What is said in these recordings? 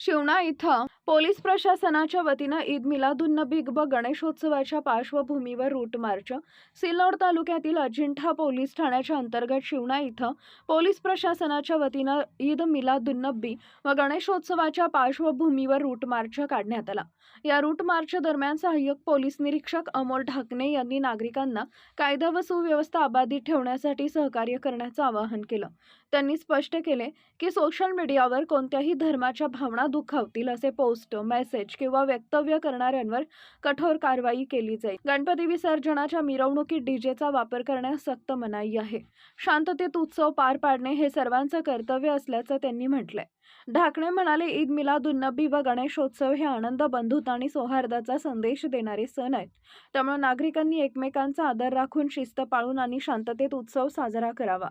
शिवणा इथं. पोलीस प्रशासनाच्या वतीनं ईद मिलादुन्नबी व गणेशोत्सवाच्या पार्श्वभूमीवर रूट मार्च. सिल्लोड तालुक्यातील अजिंठा पोलीस ठाण्याच्या अंतर्गत शिवणा इथं पोलीस प्रशासनाच्या वतीनं ईद मिलादुन्नबी व गणेशोत्सवाच्या पार्श्वभूमीवर रूट मार्च काढण्यात आला. या रूट मार्च दरम्यान सहाय्यक पोलीस निरीक्षक अमोल ढाकणे यांनी नागरिकांना कायदा व सुव्यवस्था अबाधित ठेवण्यासाठी सहकार्य करण्याचं आवाहन केलं. त्यांनी स्पष्ट केले की सोशल मीडियावर कोणत्याही धर्माच्या भावना दुखावतील असे पोस्ट मेसेज किंवा वक्तव्य करणाऱ्यांवर कठोर कारवाई केली जाईल. गणपती विसर्जनाच्या मिरवणुकीत डीजेचा वापर करण्यास सक्त मनाई आहे. शांततेत उत्सव पार पाडणे हे सर्वांचं कर्तव्य असल्याचं त्यांनी म्हटलंय. ढाकणे म्हणाले ईद मिलादुन्नबी व गणेशोत्सव हे आनंद बंधुता आणि सौहार्दाचा संदेश देणारे सण आहेत. त्यामुळे नागरिकांनी एकमेकांचा आदर राखून शिस्त पाळून आणि शांततेत उत्सव साजरा करावा.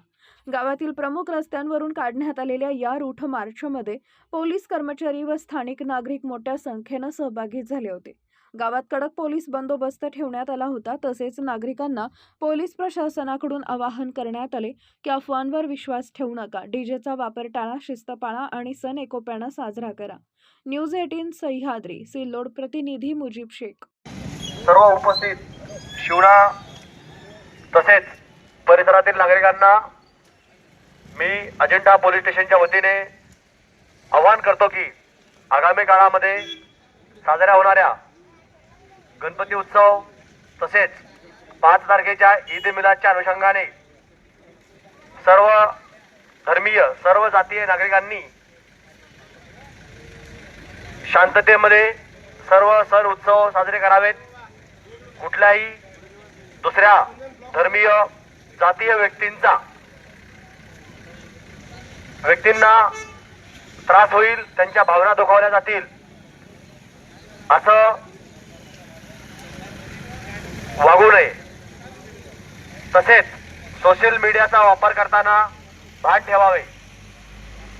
गावातील प्रमुख रस्त्यांवरून काढण्यात आलेल्या या रूठ मार्चमध्ये पोलीस कर्मचारी व स्थानिक नागरिक मोठ्या संख्येनं सहभागी झाले होते. गावात कडक पोलीस बंदोबस्त ठेवण्यात आला होता. तसेच नागरिकांना पोलीस प्रशासनाकडून आवाहन करण्यात आले की अफवांवर विश्वास ठेवू नका. डीजेचा वापर टाळा शिस्त पाळा आणि सण एकोप्यानं साजरा करा. न्यूज एटीन सह्याद्री सिल्लोड प्रतिनिधी मुजीब शेख. सर्व उपस्थित शिवणा तसेच परिसरातील नागरिकांना मी अजिंठा पोलीस स्टेशनच्या वतीने आवाहन करतो की आगामी काळामध्ये साजऱ्या होणाऱ्या गणपती उत्सव तसेच पाच तारखेच्या ईद मिलादच्या अनुषंगाने सर्व धर्मीय सर्व जातीय नागरिकांनी शांततेमध्ये सर्व सण उत्सव साजरे करावेत. कुठल्याही दुसऱ्या धर्मीय जातीय व्यक्तींचा व्यक्तींना त्रास होईल त्यांच्या भावना दुखावल्या जातील असं वागू नये. तसेच सोशल मीडियाचा वापर करताना भान ठेवावे.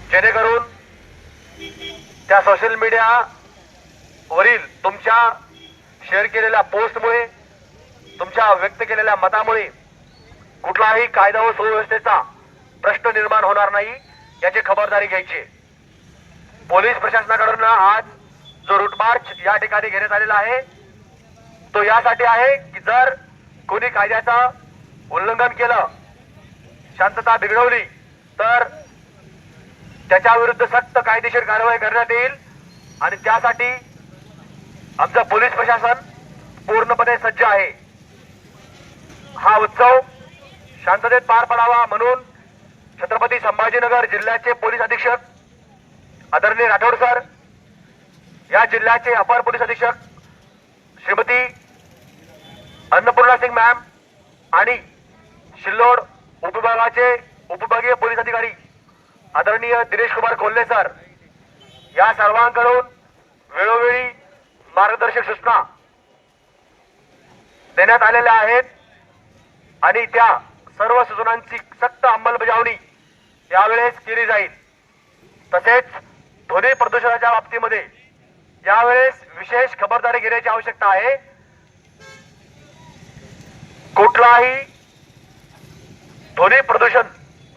जेणेकरून त्या सोशल मीडिया वरील तुमच्या शेअर केलेल्या पोस्टमुळे तुमच्या व्यक्त केलेल्या मतामुळे कुठलाही कायदा व सुव्यवस्थेचा प्रश्न निर्माण होणार नाही याची खबरदारी घ्यायची. पोलीस प्रशासनाकडून आज जो रूट मार्च या ठिकाणी घेण्यात आलेला आहे तो यासाठी आहे की जर कोणी कायद्याचं उल्लंघन केलं शांतता बिघडवली तर त्याच्याविरुद्ध सक्त कायदेशीर कारवाई करण्यात येईल आणि त्यासाठी आमचं पोलीस प्रशासन पूर्णपणे सज्ज आहे. हा उत्सव शांततेत पार पडावा म्हणून छत्रपती संभाजीनगर जिल्ह्याचे पोलीस अधीक्षक आदरणीय राठोड सर या जिल्ह्याचे अपर पोलीस अधीक्षक अन्नपूर्णा सिंग मॅम आणि शिल्लोड उपविभागाचे उपविभागीय पोलीस अधिकारी आदरणीय दिनेश कुमार कोल्हे सर. या सर्वांकडून वेळोवेळी मार्गदर्शक सूचना देण्यात आलेल्या आहेत. आणि त्या सर्व सूचनांची सक्त अंमलबजावणी यावेळेस केली जाईल. तसेच ध्वनी प्रदूषणाच्या बाबतीमध्ये यावेळेस विशेष खबरदारी घेण्याची आवश्यकता आहे. कुठलाही ध्वनी प्रदूषण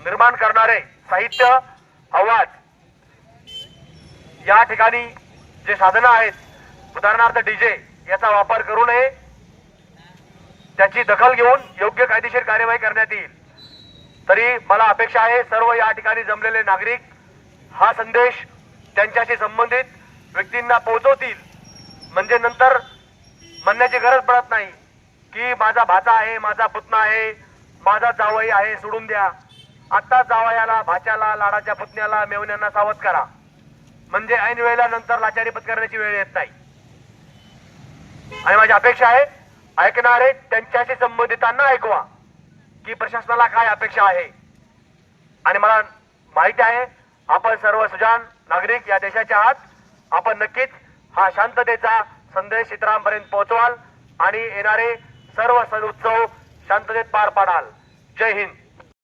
निर्माण करणारे साहित्य आवाज या ठिकाणी जे साधनं आहेत उदाहरणार्थ डीजे याचा वापर करू नये. त्याची दखल घेऊन योग्य कायदेशीर कार्यवाही करण्यात येईल. तरी मला अपेक्षा आहे सर्व या ठिकाणी जमलेले नागरिक हा संदेश त्यांच्याशी संबंधित व्यक्तींना पोहोचवतील. म्हणजे नंतर म्हणण्याची गरज पडत नाही. की माझा भाचा आहे माझा पुतणा आहे माझा जावई आहे सोडून द्या. आत्ता जावयाला भाच्याला लाडाच्या पुतण्याला मेवण्यांना सावध करा. म्हणजे ऐन वेळेला नंतर लाचारी पत्करण्याची वेळ येत नाही. आणि माझी अपेक्षा आहे ऐकणारे त्यांच्याशी संबंधितांना ऐकवा की प्रशासनाला काय अपेक्षा आहे. आणि मला माहिती आहे आपण सर्व सुजान नागरिक या देशाच्या आहात. आपण नक्कीच हा शांततेचा संदेश इतरांपर्यंत पोहोचवाल. आणि येणारे सर्व सण उत्सव शांततेत पार पाडाल. जय हिंद.